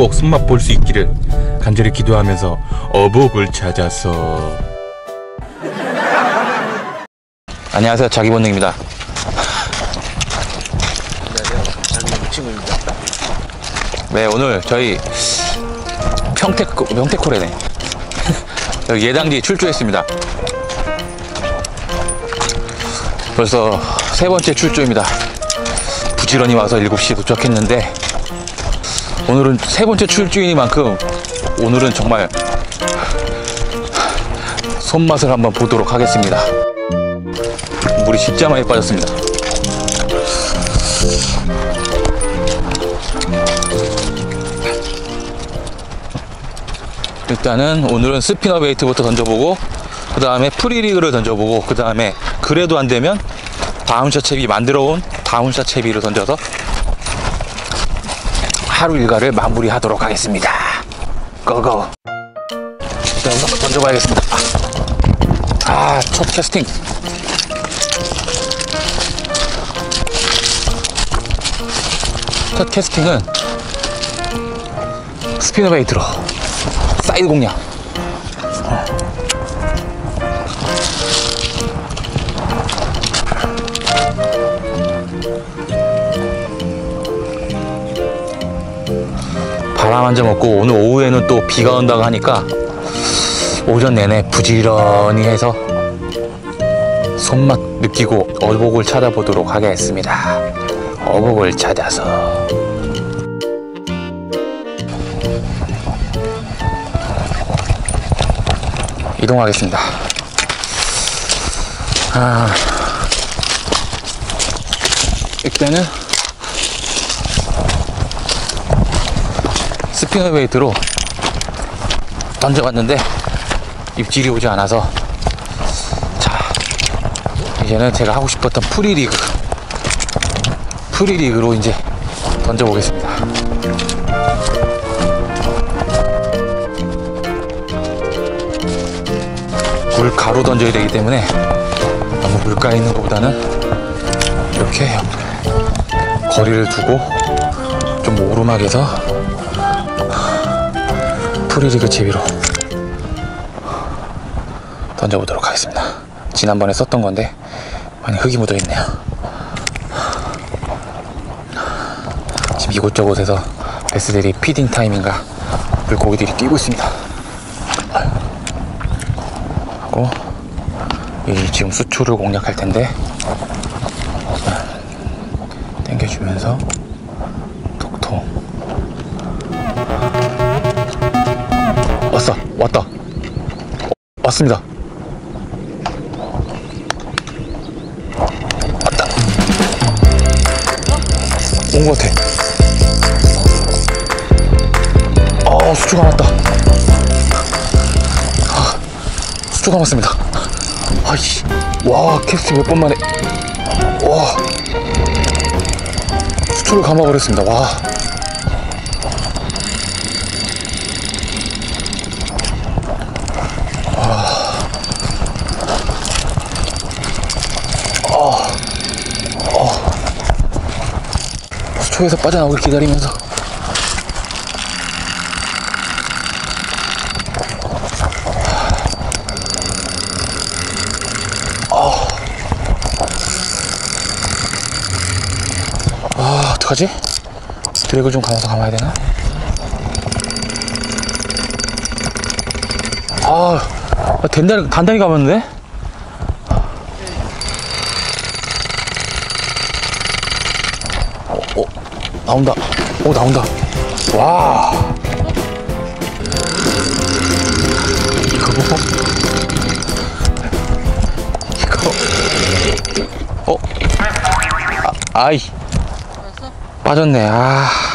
꼭 손맛 볼 수 있기를 간절히 기도하면서 어복을 찾아서. 안녕하세요. 자기 본능입니다. 친구입니다. 네 오늘 저희 평택 평택코레네. 여기 예당지 출조했습니다. 벌써 세 번째 출조입니다. 부지런히 와서 7시에 도착했는데 오늘은 세 번째 출조이니만큼 오늘은 정말 손맛을 한번 보도록 하겠습니다. 물이 진짜 많이 빠졌습니다. 일단은 오늘은 스피너 베이트부터 던져보고 그 다음에 프리리그를 던져보고 그 다음에 그래도 안 되면 다운샷 채비 만들어 온 다운샷 채비를 던져서 하루 일과를 마무리하도록 하겠습니다. 고고. 일단 던져봐야겠습니다. 아 첫 캐스팅. 첫 캐스팅은 스피너 베이트로 사이드 공략. 바람 한 점 없고 오늘 오후에는 또 비가 온다고 하니까 오전 내내 부지런히 해서 손맛 느끼고 어복을 찾아보도록 하겠습니다. 어복을 찾아서. 이동하겠습니다. 아, 이때는 스피너 베이트로 던져봤는데 입질이 오지 않아서 자 이제는 제가 하고 싶었던 프리리그 프리리그로 이제 던져보겠습니다. 물 가로 던져야 되기 때문에 너무 물가에 있는 것보다는 이렇게 거리를 두고 좀 오르막에서 프리리그 제비로 던져보도록 하겠습니다. 지난번에 썼던 건데 많이 흙이 묻어 있네요. 지금 이곳저곳에서 베스들이 피딩 타임인가 물고기들이 뛰고 있습니다. 하고 이 지금 수초를 공략할 텐데 당겨주면서 톡톡 왔다 어, 왔습니다 왔다 온 것 같아 어 수초가 왔다 수초 감았습니다. 아이씨, 와, 캐스팅 몇번 만에, 와, 수초를 감아버렸습니다. 와. 와. 수초에서 빠져나오길 기다리면서 아, 어떡하지? 드랙을 좀 감아서 감아야 되나? 아, 아, 단단히, 단단히 감았는데? 어, 어, 나온다. 오, 나온다. 와. 이거 보고. 이거. 어? 아, 아이. 빠졌네. 아.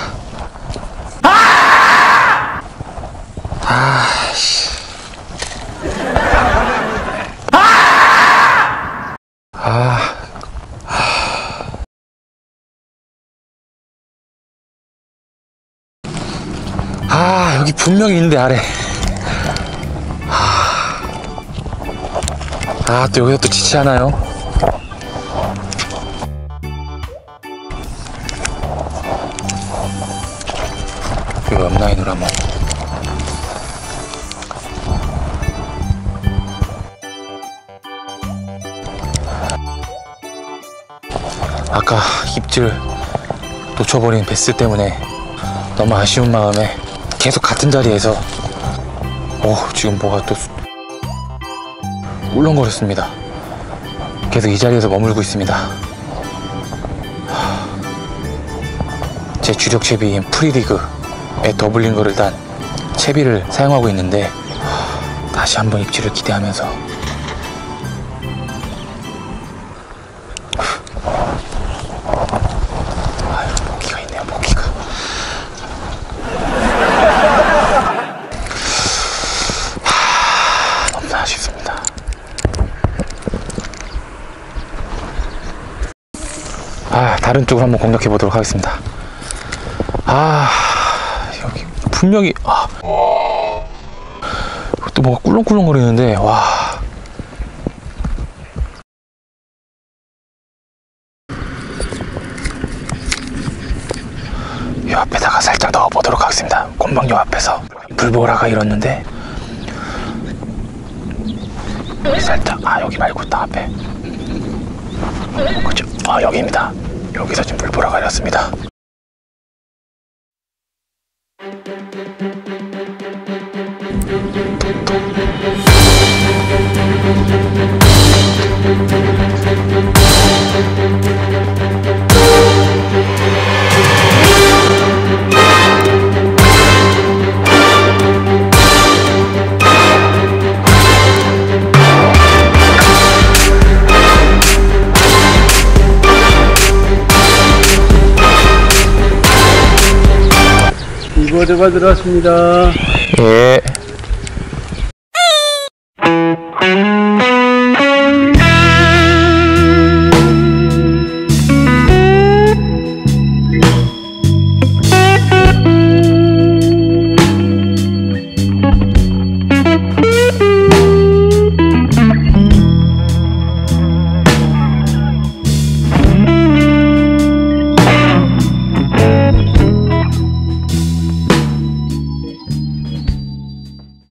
여기 분명히 있는데, 아래. 아, 아, 또 여기서 또 지치하나요? 그 온라인으로 한번 아까 입질 놓쳐버린 베스 때문에 너무 아쉬운 마음에 계속 같은 자리에서. 어 지금 뭐가 또 수- 울렁거렸습니다. 계속 이 자리에서 머물고 있습니다. 하, 제 주력 채비인 프리디그에 더블링거를 단 채비를 사용하고 있는데 하, 다시 한번 입질을 기대하면서 다른 쪽으로 한번 공략해 보도록 하겠습니다 아 여기 분명히 아 또 뭐가 꿀렁꿀렁 거리는데 와이 앞에다가 살짝 넣어보도록 하겠습니다. 곰방 요 앞에서 불보라가 일었는데 살짝 아 여기 말고 딱 앞에 그죠? 아 여기입니다. 여기서 지금 불보라가 일었습니다. 이거드가 들어왔습니다. 예.